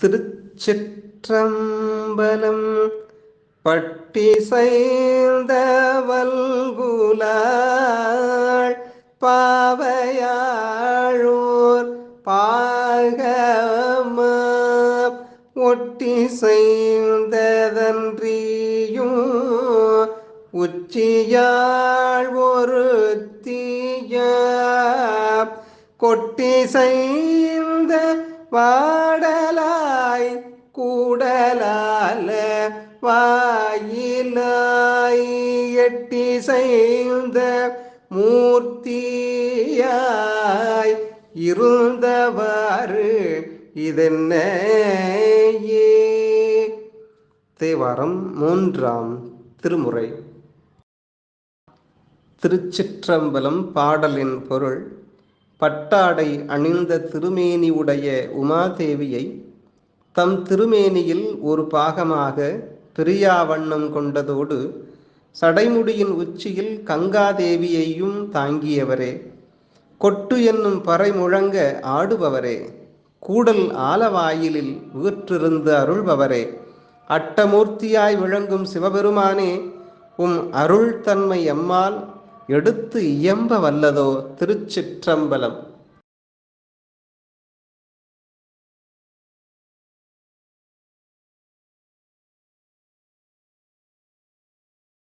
திருச்சிற்றம்பலம் பட்டி செய்த வல்குலாள் பாவையாழோர் பாகம ஒட்டி செய்ததன்றியும் உச்சியாழ் ஒரு தீய கொட்டி செய்த வாடலா கூடலால வாயிலாய் எட்டி செய்த மூர்த்தியாய் இருந்தவாறு இதென்னையே? தேவாரம் மூன்றாம் திருமுறை. திருச்சிற்றம்பலம் பாடலின் பொருள் பட்டாடை அணிந்த திருமேனி உடைய உமாதேவியை தம் திருமேனியில் ஒரு பாகமாக பிரியாவண்ணம் கொண்டதோடு சடைமுடியின் உச்சியில் கங்காதேவியையும் தாங்கியவரே. கொட்டு என்னும் பறை முழங்க ஆடுபவரே. கூடல் ஆலவாயிலில் வீற்றிருந்து அருள்பவரே. அட்டமூர்த்தியாய் விளங்கும் சிவபெருமானே உம் அருள் தன்மை எம்மால் எடுத்து இயம்ப வல்லதோ திருச்சிற்றம்பலம்.